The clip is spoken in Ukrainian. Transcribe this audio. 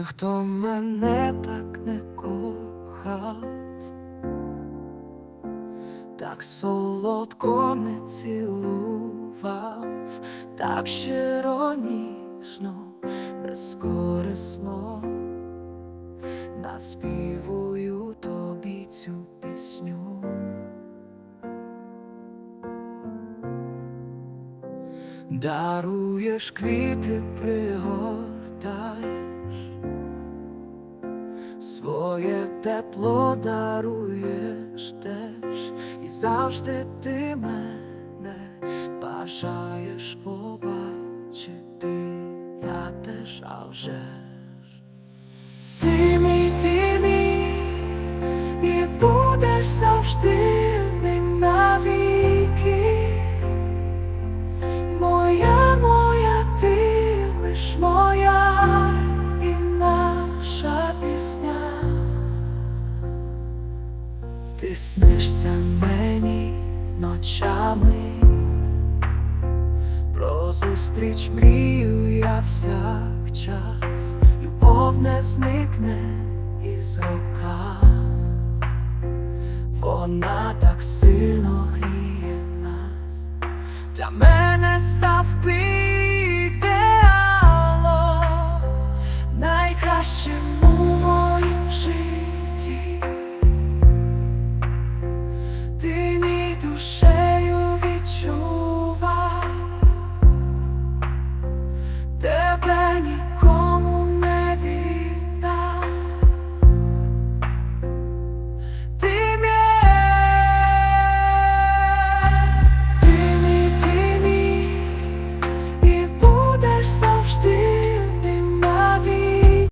Ніхто мене так не кохав, так солодко не цілував, так щиро ніжно, безкорисно. Наспівую тобі цю пісню. Даруєш квіти, пригортаєш, своє тепло даруєш теж, і завжди ти мене бажаєш побачити, я теж, а вже ж. Ти мій, ти мій, і будеш завжди Ти снишся мені ночами, про зустріч мрію я всякчас, любов не зникне із роками, вона так сильно гріє нас. Для мене став ти ідеалом, найкращим apague com